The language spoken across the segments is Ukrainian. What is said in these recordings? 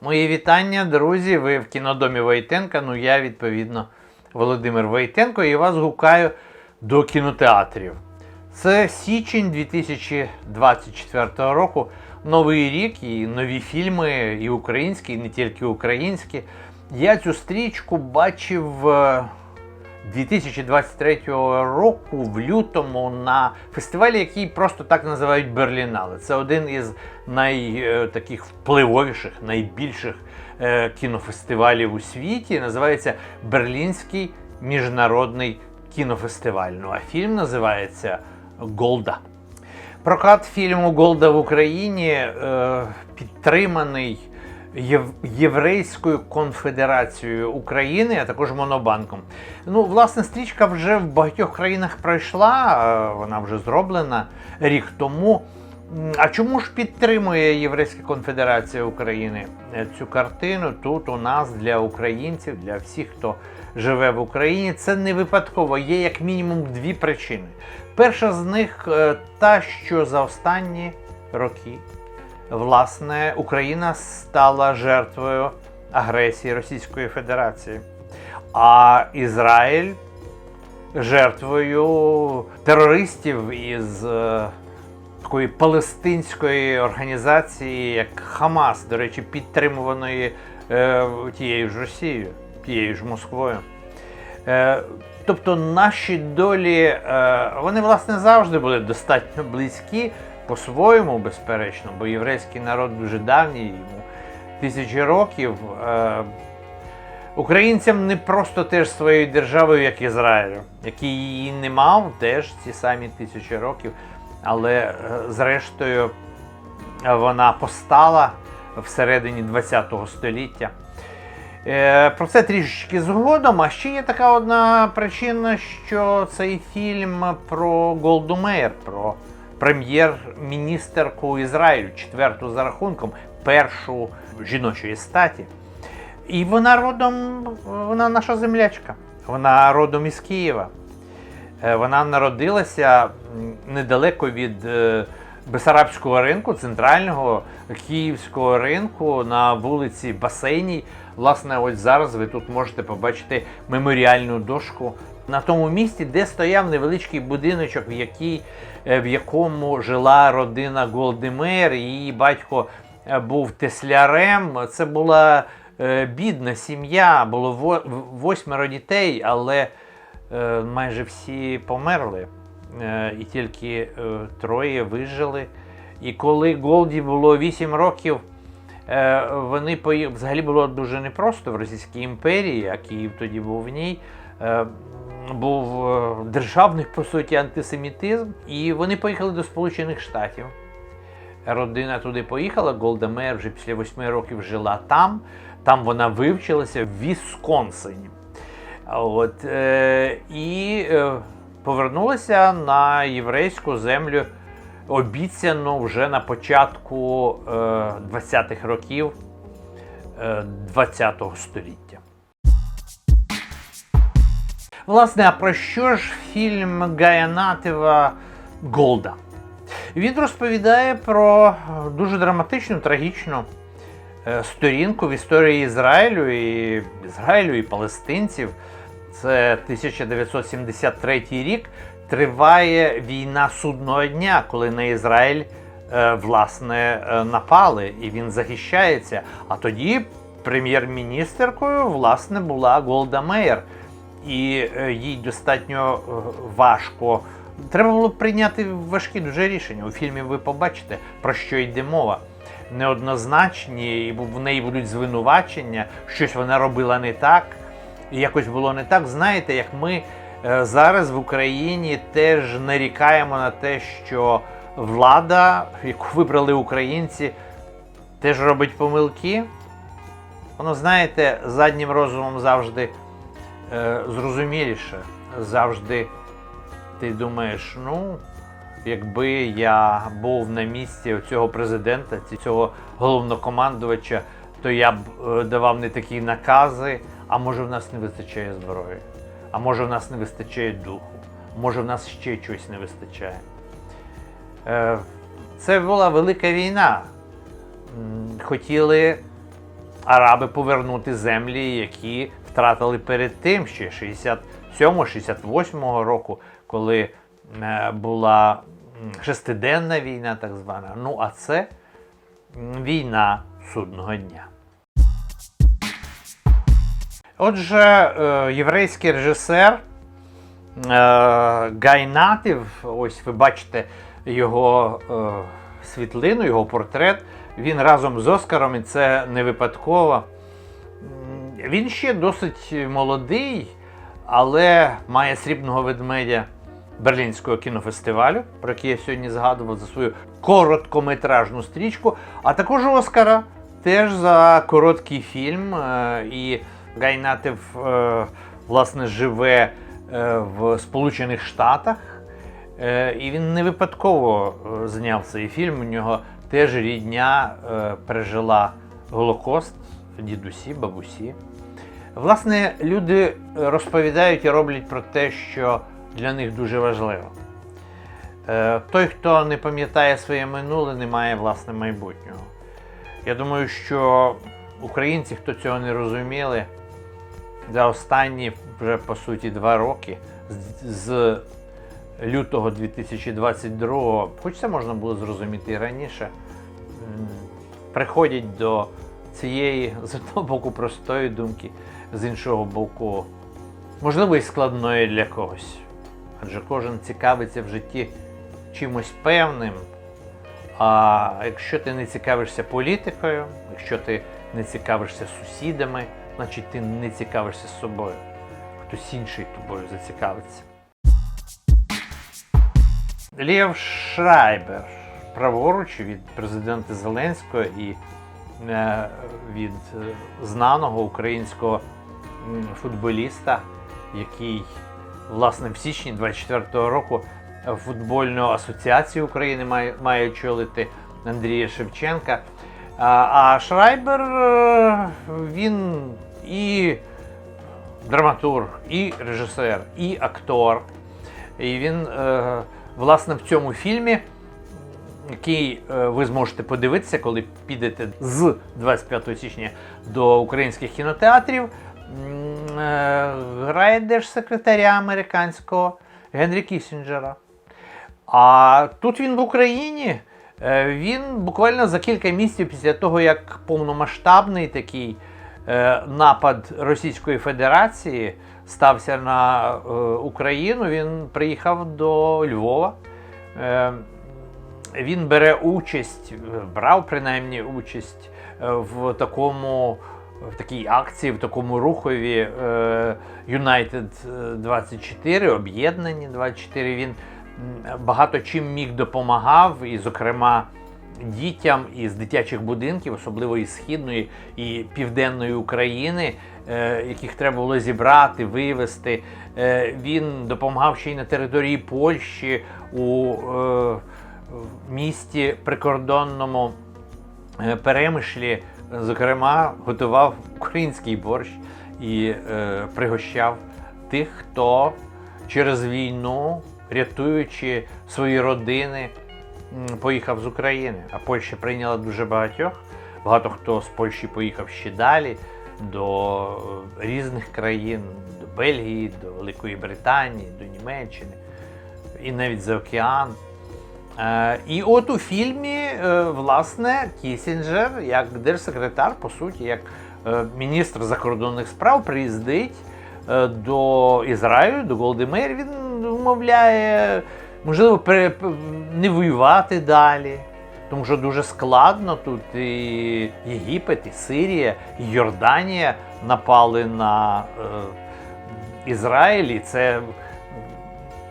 Мої вітання, друзі. Ви в кінодомі Войтенка. Ну я, відповідно, Володимир Войтенко, і вас гукаю до кінотеатрів. Це січень 2024 року. Новий рік і нові фільми, і українські, і не тільки українські. Я цю стрічку бачив е, 2023 року в лютому на фестивалі, який просто так називають Берлінале. Це один із найтаких впливовіших, найбільших е, кінофестивалів у світі. Називається Берлінський міжнародний кінофестиваль. Ну а фільм називається Голда. Прокат фільму Голда в Україні е, підтриманий Єврейською конфедерацією України, а також Монобанком. Ну, власне, стрічка вже в багатьох країнах пройшла, вона вже зроблена рік тому. А чому ж підтримує Єврейська конфедерація України е, цю картину тут у нас для українців, для всіх, хто живе в Україні? Це не випадково. Є як мінімум дві причини. Перша з них е, та, що за останні роки власне Україна стала жертвою агресії Російської Федерації, а Ізраїль жертвою терористів із е, такої палестинської організації, як Хамас, до речі, підтримуваної е, тією ж Росією, тією ж Москвою. Е, тобто наші долі, вони власне завжди були достатньо близькі, по-своєму, безперечно, бо єврейський народ дуже давній, йому тисячі років. Е, Українцям не просто теж своєю державою, як Ізраїлю, який її не мав теж ці самі тисячі років, але е, зрештою вона постала всередині ХХ століття. Е, Про це трішечки згодом. А ще є така одна причина, що цей фільм про Голду Меєр, про прем'єр-міністерку Ізраїлю, четверту за рахунком, першу жіночої статі. І вона родом, вона наша землячка. Вона родом із Києва. Е, Вона народилася недалеко від е, Бесарабського ринку, центрального київського ринку на вулиці Басейній. Власне, ось зараз ви тут можете побачити меморіальну дошку на тому місці, де стояв невеличкий будиночок, в, якій, е, в якому жила родина Голдемер. Її батько е, був теслярем. Це була е, бідна сім'я, було во- восьмеро дітей, але е, майже всі померли. Е, і тільки е, троє вижили. І коли Голді було 8 років, е, вони взагалі було дуже непросто в Російській імперії, а Київ тоді був в ній. Був е, державний, по суті, антисемітизм, і вони поїхали до Сполучених Штатів. Родина туди поїхала. Голда Меєр вже після восьми років жила там. Там вона вивчилася в Вісконсині. От, е, і е, повернулася на єврейську землю, обіцяну вже на початку е, 20-х років е, 20-го століття. Власне, а про що ж фільм Гая Натива Голда? Він розповідає про е, дуже драматичну, трагічну е, сторінку в історії Ізраїлю і Ізраїлю і палестинців. Це 1973 рік. Триває війна судного дня, коли на Ізраїль е, власне напали, і він захищається. А тоді прем'єр-міністеркою власне була Голда Меєр. І е, їй достатньо е, важко. Треба було прийняти важкі дуже рішення. У фільмі ви побачите, про що йде мова. Неоднозначні, і в неї будуть звинувачення, щось вона робила не так, і якось було не так. Знаєте, як ми е, зараз в Україні теж нарікаємо на те, що влада, яку вибрали українці, теж робить помилки. Воно, знаєте, заднім розумом завжди зрозуміліше. Завжди ти думаєш, ну, якби я був на місці цього президента, цього головнокомандувача, то я б е, давав не такі накази, а може в нас не вистачає зброї, а може в нас не вистачає духу, може в нас ще чогось не вистачає. Е, Це була велика війна. Хотіли араби повернути землі, які втратили перед тим ще 67-68 року, коли е, була шестиденна війна, так звана. Ну а це війна судного дня. Отже, е, єврейський режисер е, Гайнатів, ось ви бачите його світлину, його портрет. Він разом з Оскаром, і це не випадково. Він ще досить молодий, але має срібного ведмедя Берлінського кінофестивалю, про який я сьогодні згадував за свою короткометражну стрічку, а також Оскара теж за короткий фільм. Е, І Гайнатев, е, власне, живе е, в Сполучених Штатах. І він не випадково зняв цей фільм. У нього теж рідня пережила Голокост, дідусі, бабусі. Власне, люди розповідають і роблять про те, що для них дуже важливо. Е, Той, хто не пам'ятає своє минуле, не має власне майбутнього. Я думаю, що українці, хто цього не розуміли, за останні вже по суті два роки з- лютого 2022, хоч це можна було зрозуміти і раніше, приходять до цієї з одного боку простої думки, з іншого боку, можливо, і складної для когось. Адже кожен цікавиться в житті чимось певним. А якщо ти не цікавишся політикою, якщо ти не цікавишся сусідами, значить ти не цікавишся собою. Хтось інший тобою зацікавиться. Лєв Шрайбер, праворуч від президента Зеленського і від е, знаного українського футболіста, який власне в січні 24-го року футбольну асоціацію України має, має очолити Андрія Шевченка. А, а Шрайбер е, він і драматург, і режисер, і актор. І він, е, власне, в цьому фільмі, який е, ви зможете подивитися, коли підете з 25 січня до українських кінотеатрів, е, грає держсекретаря американського Генрі Кісінджера. А тут він в Україні. е, Він буквально за кілька місяців після того, як повномасштабний такий напад Російської Федерації стався на Україну, він приїхав до Львова. Він бере участь, е, брав принаймні участь е, в такому. В такій акції, в такому рухові е, United 24, об'єднані 24. Він багато чим міг допомагав, і, зокрема, дітям із дитячих будинків, особливо із східної і південної України, яких треба було зібрати, вивезти. Він допомагав ще й на території Польщі у в місті прикордонному е, Перемишлі, зокрема, готував український борщ і е, пригощав тих, хто через війну, рятуючи свої родини, поїхав з України. А Польща прийняла дуже багатьох. Багато хто з Польщі поїхав ще далі до е, різних країн, до Бельгії, до Великої Британії, до Німеччини і навіть за океан. Е, і от у фільмі, е, власне, Кісінджер, як держсекретар, по суті, як е, міністр закордонних справ, приїздить до Ізраїлю, до Голдемейр. Він вмовляє, можливо, не воювати далі. Тому що дуже складно тут і Єгипет, і Сирія, і Йорданія напали на е, Ізраїль, і це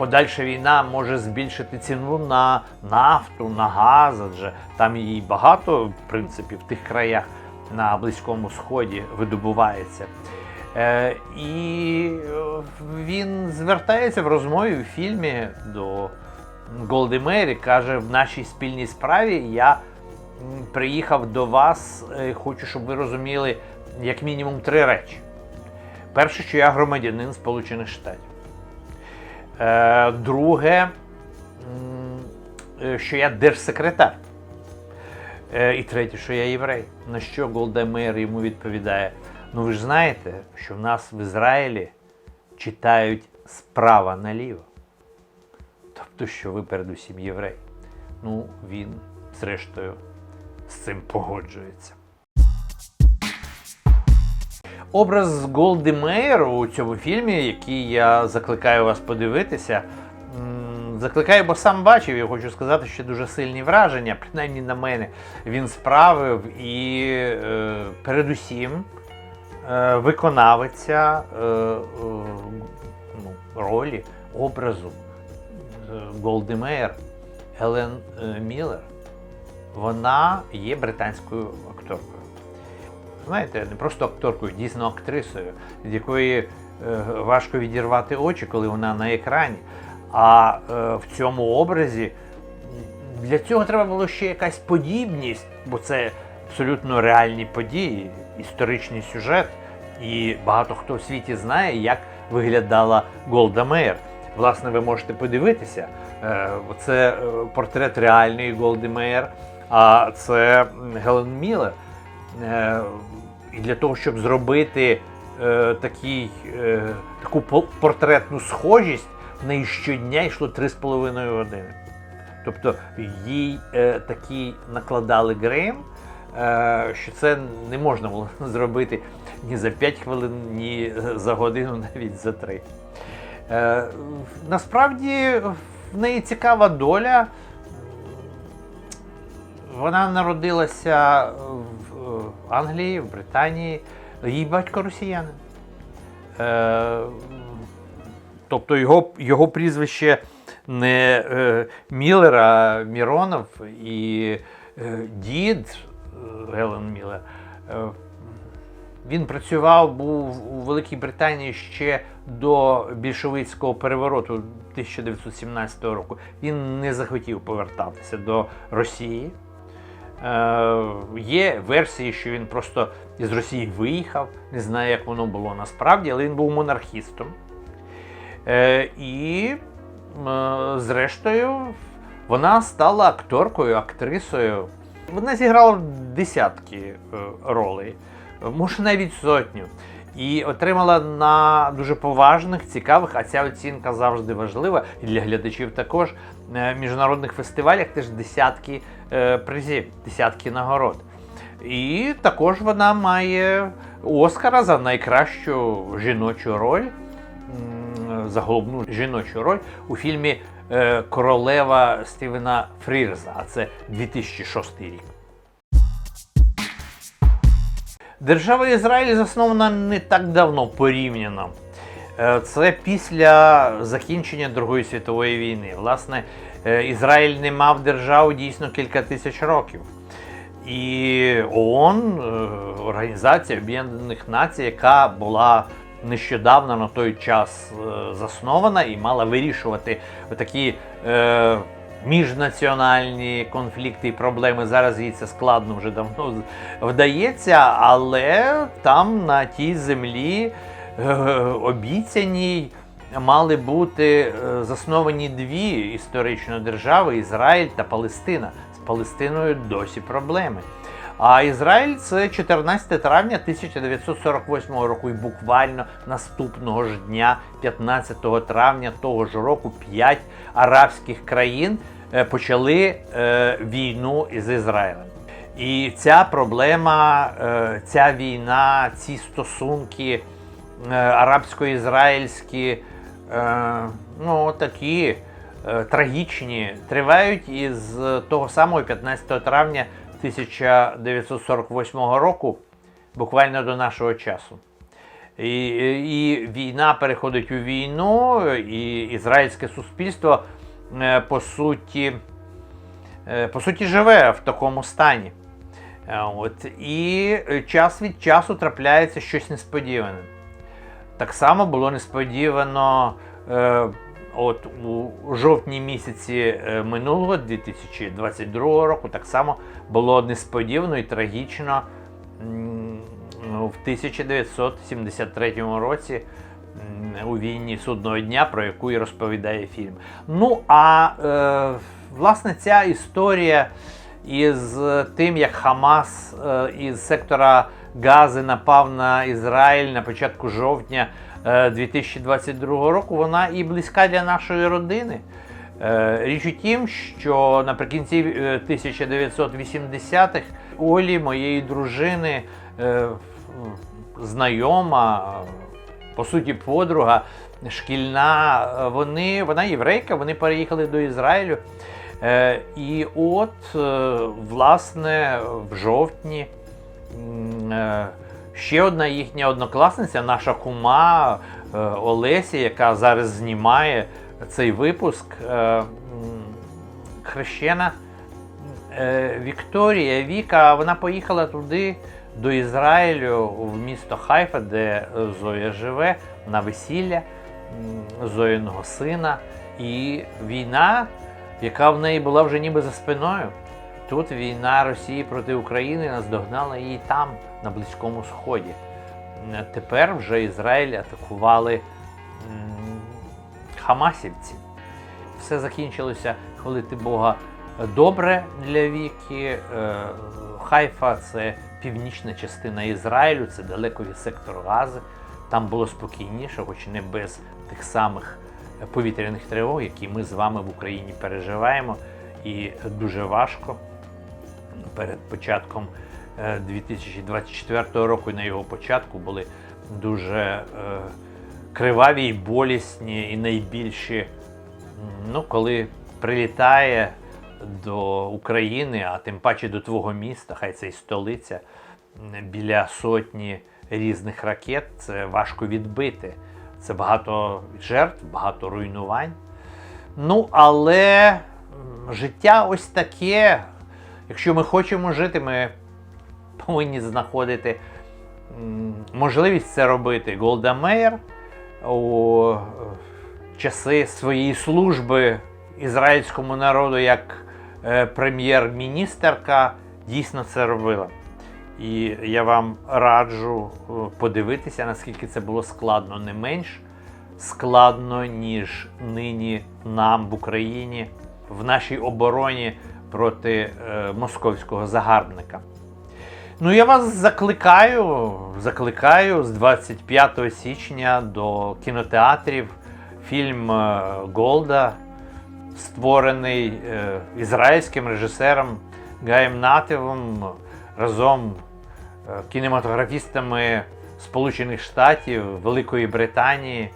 подальша війна може збільшити ціну на нафту, на газ, адже там і багато, в принципі, в тих краях на Близькому Сході видобувається. Е, і е, він звертається в розмові в фільмі до Голди Мері, каже, в нашій спільній справі я приїхав до вас, е, хочу, щоб ви розуміли як мінімум три речі. Перше, що я громадянин Сполучених Штатів. Е, друге, е, що я держсекретар. Е, І третє, що я єврей. На що Голда Меїр йому відповідає: Ну ви ж знаєте, що в нас в Ізраїлі читають справа наліво. Тобто, що ви передусім єврей. Ну, він, зрештою, з цим погоджується. Образ Голди Меєр у цьому фільмі, який я закликаю вас подивитися, закликаю, бо сам бачив, я хочу сказати, що дуже сильні враження, принаймні на мене, він справив і е, передусім е, виконавиця е, е, ну, ролі, образу е, Голди Меєр Елен е, Міллер, вона є британською акторкою знаєте, не просто акторкою, дійсно актрисою, від якої е, важко відірвати очі, коли вона на екрані. А е, в цьому образі для цього треба було ще якась подібність, бо це абсолютно реальні події, історичний сюжет. І багато хто в світі знає, як виглядала Голда Меєр. Власне, ви можете подивитися. Е, Це портрет реальної Голди Меєр, а це Гелен Міллер. І для того, щоб зробити е, такий, е, таку портретну схожість, в неї щодня йшло 3,5 години. Тобто їй е, такий накладали грим, е, що це не можна було зробити ні за 5 хвилин, ні за годину, навіть за 3. Е, насправді в неї цікава доля. Вона народилася в е, Англії, в Британії. Її батько росіянин. Е, тобто його, його прізвище не е, Міллер, а Міронов і е, дід е, Гелен Міллер. Е, він працював був у Великій Британії ще до більшовицького перевороту 1917 року. Він не захотів повертатися до Росії. Е, є версії, що він просто із Росії виїхав, не знаю, як воно було насправді, але він був монархістом. Е, і, е, зрештою, вона стала акторкою, актрисою. Вона зіграла десятки ролей, може навіть сотню. І отримала на дуже поважних, цікавих, а ця оцінка завжди важлива і для глядачів також. Міжнародних фестивалях теж десятки е, призів, десятки нагород. І також вона має Оскара за найкращу жіночу роль, за головну жіночу роль у фільмі е, Королева Стівена Фрірза, а це 2006 рік. Держава Ізраїль заснована не так давно порівняно. Е, Це після закінчення Другої світової війни. Власне, е, Ізраїль не мав державу дійсно кілька тисяч років. І ООН, е, Організація Об'єднаних Націй, яка була нещодавно на той час заснована і мала вирішувати такі міжнаціональні конфлікти і проблеми. Зараз їй це складно вже давно вдається, але там на тій землі обіцяній мали бути е, засновані дві історично держави Ізраїль та Палестина. З Палестиною досі проблеми. А Ізраїль це 14 травня 1948 року, і буквально наступного ж дня, 15 травня того ж року, п'ять арабських країн е, почали е, війну із Ізраїлем. І ця проблема, е, ця війна, ці стосунки е, арабсько-ізраїльські, е, ну такі е, трагічні, тривають із того самого 15 травня 1948 року, буквально до нашого часу. І, і війна переходить у війну, і ізраїльське суспільство е, по суті, е, по суті живе в такому стані. Е, От, і час від часу трапляється щось несподіване. Так само було несподівано е, от у жовтні місяці е, минулого 2022 року, так само було несподівано і трагічно в 1973 році у війні судного дня, про яку і розповідає фільм. Ну а е, власне ця історія із тим, як Хамас е, із сектора Гази напав на Ізраїль на початку жовтня е, 2022 року, вона і близька для нашої родини. Е, Річ у тім, що наприкінці е, 1980-х Олі, моєї дружини, е, знайома, по суті, подруга шкільна, е, вони, вона єврейка, вони переїхали до Ізраїлю. Е, І от, е, власне, в жовтні е, ще одна їхня однокласниця, наша кума е, Олеся, яка зараз знімає цей випуск, е, хрещена е, Вікторія Віка, вона поїхала туди, до Ізраїлю, в місто Хайфа, де е, Зоя живе, на весілля Зоїного сина. І війна, яка в неї була вже ніби за спиною. Тут війна Росії проти України наздогнала її там, на Близькому Сході. Тепер вже Ізраїль атакували хамасівці. Все закінчилося, хвалити Бога, добре для віки. Е, Хайфа це північна частина Ізраїлю, це далеко від сектору Гази. Там було спокійніше, хоч не без тих самих повітряних тривог, які ми з вами в Україні переживаємо. І дуже важко перед початком е, 2024 року і на його початку були дуже е, криваві і болісні, і найбільші, ну, коли прилітає до України, а тим паче до твого міста, хай це і столиця, біля сотні різних ракет, це важко відбити. Це багато жертв, багато руйнувань. Ну, але життя ось таке. Якщо ми хочемо жити, ми повинні знаходити можливість це робити. Голда Меєр у е, часи своєї служби ізраїльському народу як е, прем'єр-міністерка дійсно це робила. І я вам раджу е, подивитися, наскільки це було складно, не менш складно, ніж нині нам в Україні в нашій обороні проти е, московського загарбника. Ну, я вас закликаю, закликаю з 25 січня до кінотеатрів фільм е, Голда, створений е, ізраїльським режисером Гаєм Нативом разом кінематографістами Сполучених Штатів, Великої Британії.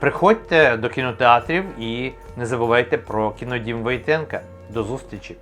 Приходьте до кінотеатрів і не забувайте про кінодім Войтенка. До зустрічі!